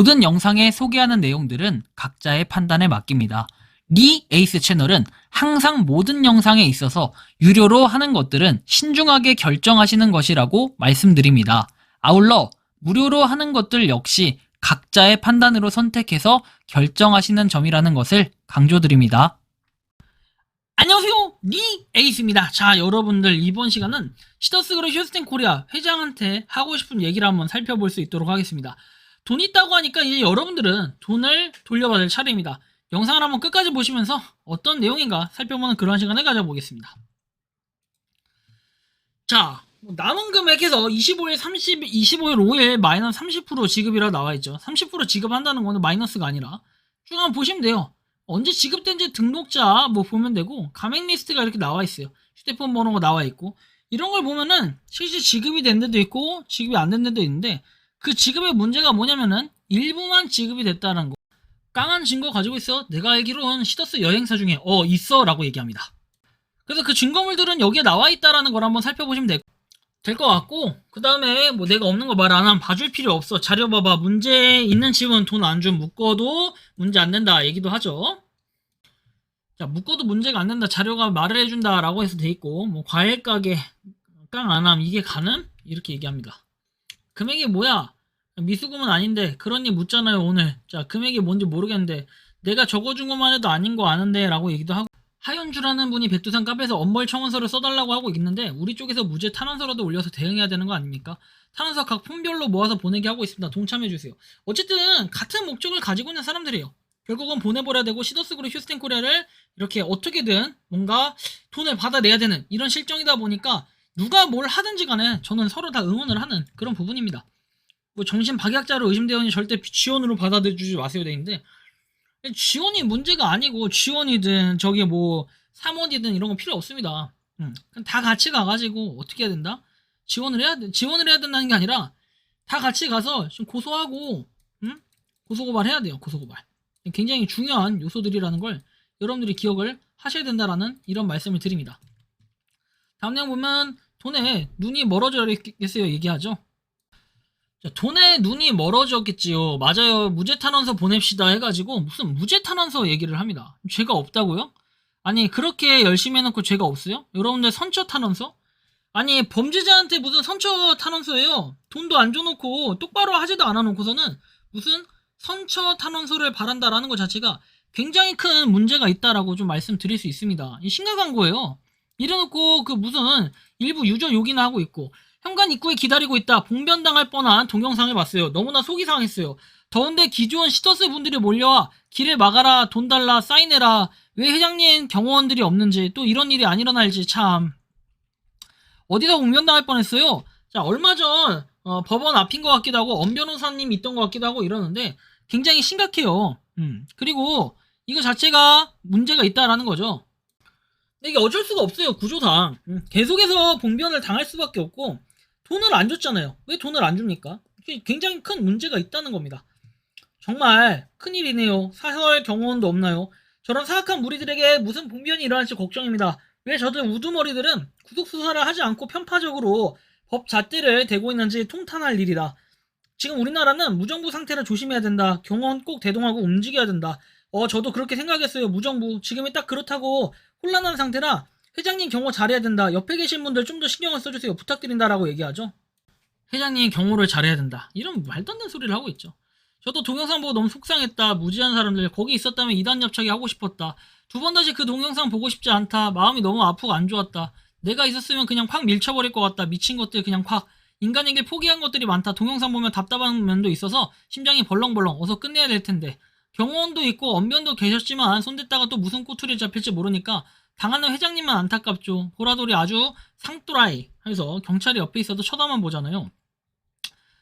모든 영상에 소개하는 내용들은 각자의 판단에 맡깁니다. 리 에이스 채널은 항상 모든 영상에 있어서 유료로 하는 것들은 신중하게 결정하시는 것이라고 말씀드립니다. 아울러 무료로 하는 것들 역시 각자의 판단으로 선택해서 결정하시는 점이라는 것을 강조드립니다. 안녕하세요. 리 에이스입니다. 자, 여러분들 이번 시간은 시더스그룹 휴스텐 코리아 회장한테 하고 싶은 얘기를 한번 살펴볼 수 있도록 하겠습니다. 돈 있다고 하니까 이제 여러분들은 돈을 돌려받을 차례입니다. 영상을 한번 끝까지 보시면서 어떤 내용인가 살펴보는 그런 시간을 가져보겠습니다. 자, 뭐 남은 금액에서 25일, 30, 25일, 5일 마이너스 30% 지급이라 나와 있죠. 30% 지급한다는 거는 마이너스가 아니라 쭉 한번 보시면 돼요. 언제 지급된지 등록자 뭐 보면 되고 가맹 리스트가 이렇게 나와 있어요. 휴대폰 번호가 나와 있고 이런 걸 보면은 실제 지급이 된 데도 있고 지급이 안 된 데도 있는데 그 지급의 문제가 뭐냐면은 일부만 지급이 됐다는 거. 깡한 증거 가지고 있어. 내가 알기로는 시더스 여행사 중에 어 있어 라고 얘기합니다. 그래서 그 증거물들은 여기에 나와 있다라는 걸 한번 살펴보시면 될 것 같고 그 다음에 뭐 내가 없는 거 말 안 하면 봐줄 필요 없어 자료 봐봐 문제 있는 집은 돈 안 좀 묶어도 문제 안 된다 얘기도 하죠 자 묶어도 문제가 안 된다 자료가 말을 해준다 라고 해서 돼 있고 뭐 과일 가게 깡 안함 이게 가능? 이렇게 얘기합니다 금액이 뭐야 미수금은 아닌데 그런 일 묻잖아요 오늘 자 금액이 뭔지 모르겠는데 내가 적어준 것만 해도 아닌 거 아는데 라고 얘기도 하고 하연주라는 분이 백두산 카페에서 엄벌 청원서를 써달라고 하고 있는데 우리 쪽에서 무죄 탄원서라도 올려서 대응해야 되는 거 아닙니까? 탄원서 각 품별로 모아서 보내게 하고 있습니다. 동참해주세요. 어쨌든 같은 목적을 가지고 있는 사람들이에요. 결국은 보내버려야 되고 시더스그룹 휴스텐 코리아를 이렇게 어떻게든 뭔가 돈을 받아내야 되는 이런 실정이다 보니까 누가 뭘 하든지 간에 저는 서로 다 응원을 하는 그런 부분입니다. 뭐 정신 박약자로 의심되오니 절대 지원으로 받아들여주지 마세요 돼 있는데 지원이 문제가 아니고 지원이든 저기 뭐 사원이든 이런 거 필요 없습니다. 음, 다 같이 가가지고 어떻게 해야 된다? 지원을 해야 돼. 지원을 해야 된다는 게 아니라 다 같이 가서 지금 고소하고 음? 고소고발 해야 돼요. 고소고발. 굉장히 중요한 요소들이라는 걸 여러분들이 기억을 하셔야 된다라는 이런 말씀을 드립니다. 다음 내용 보면 돈에 눈이 멀어져야겠어요 얘기하죠. 자, 돈에 눈이 멀어졌겠지요. 맞아요. 무죄 탄원서 보냅시다 해가지고 무슨 무죄 탄원서 얘기를 합니다. 죄가 없다고요? 아니 그렇게 열심히 해놓고 죄가 없어요? 여러분들 선처 탄원서? 아니 범죄자한테 무슨 선처 탄원서예요? 돈도 안 줘놓고 똑바로 하지도 않아놓고서는 무슨 선처 탄원서를 바란다라는 것 자체가 굉장히 큰 문제가 있다라고 좀 말씀드릴 수 있습니다. 이 심각한 거예요. 이래놓고 그 무슨 일부 유저 욕이나 하고 있고 현관 입구에 기다리고 있다. 봉변당할 뻔한 동영상을 봤어요. 너무나 속이 상했어요. 더운데 기존 시터스 분들이 몰려와 길을 막아라, 돈 달라, 사인해라. 왜 회장님 경호원들이 없는지 또 이런 일이 안 일어날지 참 어디다 봉변당할 뻔했어요. 자 얼마 전 어, 법원 앞인 것 같기도 하고 엄 변호사님 있던 것 같기도 하고 이러는데 굉장히 심각해요. 음, 그리고 이거 자체가 문제가 있다라는 거죠. 근데 이게 어쩔 수가 없어요 구조상 음, 계속해서 봉변을 당할 수밖에 없고 돈을 안 줬잖아요. 왜 돈을 안 줍니까? 굉장히 큰 문제가 있다는 겁니다. 정말 큰일이네요. 사설 경호원도 없나요? 저런 사악한 무리들에게 무슨 봉변이 일어날지 걱정입니다. 왜 저들 우두머리들은 구속 수사를 하지 않고 편파적으로 법 잣대를 대고 있는지 통탄할 일이다. 지금 우리나라는 무정부 상태를 조심해야 된다. 경호원 꼭 대동하고 움직여야 된다. 어, 저도 그렇게 생각했어요. 무정부. 지금이 딱 그렇다고 혼란한 상태라 회장님 경호 잘해야 된다. 옆에 계신 분들 좀 더 신경을 써주세요. 부탁드린다라고 얘기하죠. 회장님 경호를 잘해야 된다. 이런 말도 안 되는 소리를 하고 있죠. 저도 동영상 보고 너무 속상했다. 무지한 사람들 거기 있었다면 이단 협착이 하고 싶었다. 두 번 다시 그 동영상 보고 싶지 않다. 마음이 너무 아프고 안 좋았다. 내가 있었으면 그냥 팍 밀쳐버릴 것 같다. 미친 것들 그냥 팍. 인간에게 포기한 것들이 많다. 동영상 보면 답답한 면도 있어서 심장이 벌렁벌렁. 어서 끝내야 될 텐데. 경호원도 있고 언변도 계셨지만 손댔다가 또 무슨 꼬투리 잡힐지 모르니까 당하는 회장님만 안타깝죠. 보라돌이 아주 상또라이 해서 경찰이 옆에 있어도 쳐다만 보잖아요.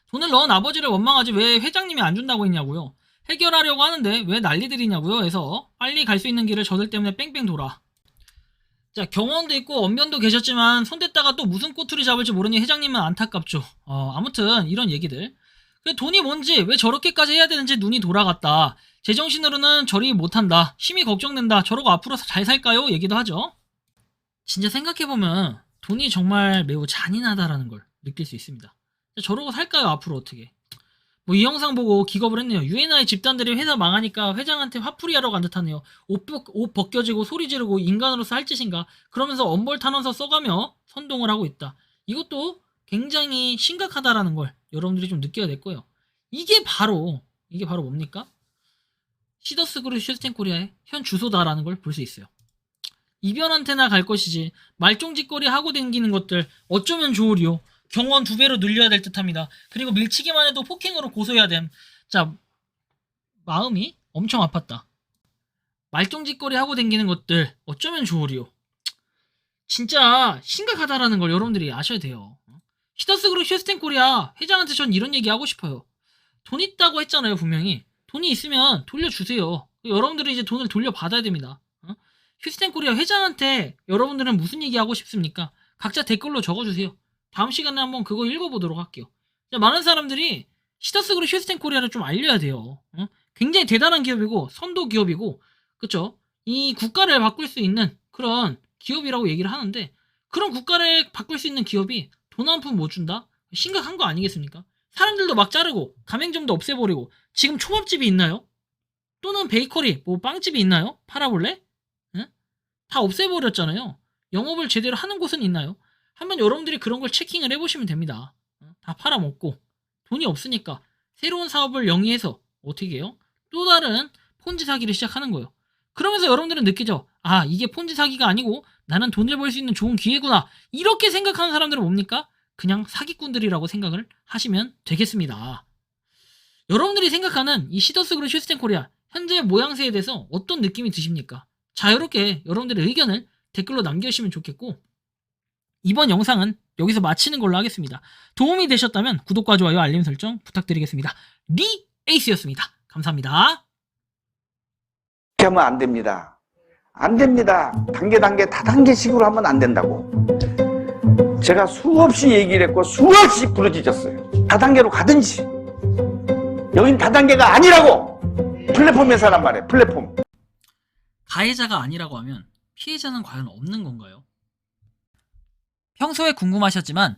돈을 넣은 아버지를 원망하지 왜 회장님이 안 준다고 했냐고요. 해결하려고 하는데 왜 난리들이냐고요. 해서 빨리 갈 수 있는 길을 저들 때문에 뺑뺑 돌아. 자 경호원도 있고 언변도 계셨지만 손댔다가 또 무슨 꼬투리 잡을지 모르니 회장님은 안타깝죠. 어, 아무튼 이런 얘기들. 그 돈이 뭔지 왜 저렇게까지 해야 되는지 눈이 돌아갔다. 제정신으로는 저리 못한다. 심히 걱정된다. 저러고 앞으로 잘 살까요? 얘기도 하죠. 진짜 생각해보면 돈이 정말 매우 잔인하다라는 걸 느낄 수 있습니다. 저러고 살까요? 앞으로 어떻게? 뭐 이 영상 보고 기겁을 했네요. UNI 집단들이 회사 망하니까 회장한테 화풀이 하러 간 듯하네요. 옷, 벗, 옷 벗겨지고 소리 지르고 인간으로서 할 짓인가? 그러면서 엄벌 탄원서 써가며 선동을 하고 있다. 이것도 굉장히 심각하다라는 걸 여러분들이 좀 느껴야 될 거예요. 이게 바로 이게 바로 뭡니까? 시더스 그룹 슈스텐 코리아의 현 주소다라는 걸 볼 수 있어요. 이변한테나 갈 것이지 말종짓거리 하고 댕기는 것들 어쩌면 좋으리요. 경원 두 배로 늘려야 될 듯합니다. 그리고 밀치기만 해도 폭행으로 고소해야 됨. 자 마음이 엄청 아팠다. 말종짓거리 하고 댕기는 것들 어쩌면 좋으리요. 진짜 심각하다라는 걸 여러분들이 아셔야 돼요. 히더스 그룹 슈스텐 코리아 회장한테 전 이런 얘기 하고 싶어요. 돈 있다고 했잖아요 분명히. 돈이 있으면 돌려주세요. 여러분들이 이제 돈을 돌려받아야 됩니다. 어? 휴스텐 코리아 회장한테 여러분들은 무슨 얘기 하고 싶습니까? 각자 댓글로 적어주세요. 다음 시간에 한번 그거 읽어보도록 할게요. 자, 많은 사람들이 시더스 그룹 휴스텐 코리아를 좀 알려야 돼요. 어? 굉장히 대단한 기업이고 선도 기업이고 그쵸? 이 국가를 바꿀 수 있는 그런 기업이라고 얘기를 하는데 그런 국가를 바꿀 수 있는 기업이 돈한푼 못 준다? 심각한 거 아니겠습니까? 사람들도 막 자르고 가맹점도 없애버리고 지금 초밥집이 있나요? 또는 베이커리, 뭐 빵집이 있나요? 팔아볼래? 응? 다 없애버렸잖아요. 영업을 제대로 하는 곳은 있나요? 한번 여러분들이 그런 걸 체킹을 해보시면 됩니다. 어? 다 팔아먹고 돈이 없으니까 새로운 사업을 영위해서 어떻게 해요? 또 다른 폰지 사기를 시작하는 거예요. 그러면서 여러분들은 느끼죠. 아 이게 폰지 사기가 아니고 나는 돈을 벌 수 있는 좋은 기회구나. 이렇게 생각하는 사람들은 뭡니까? 그냥 사기꾼들이라고 생각을 하시면 되겠습니다. 여러분들이 생각하는 이 시더스 그룹 슈스텐 코리아 현재 모양새에 대해서 어떤 느낌이 드십니까? 자, 이렇게 여러분들의 의견을 댓글로 남겨주시면 좋겠고 이번 영상은 여기서 마치는 걸로 하겠습니다. 도움이 되셨다면 구독과 좋아요, 알림 설정 부탁드리겠습니다. 리 에이스였습니다. 감사합니다. 이렇게 하면 안 됩니다. 안 됩니다. 단계 단계 다단계식으로 하면 안 된다고. 제가 수없이 얘기를 했고 수없이 부르짖었어요. 다단계로 가든지. 여긴 다단계가 아니라고. 플랫폼 회사란 말이에요. 플랫폼. 가해자가 아니라고 하면 피해자는 과연 없는 건가요? 평소에 궁금하셨지만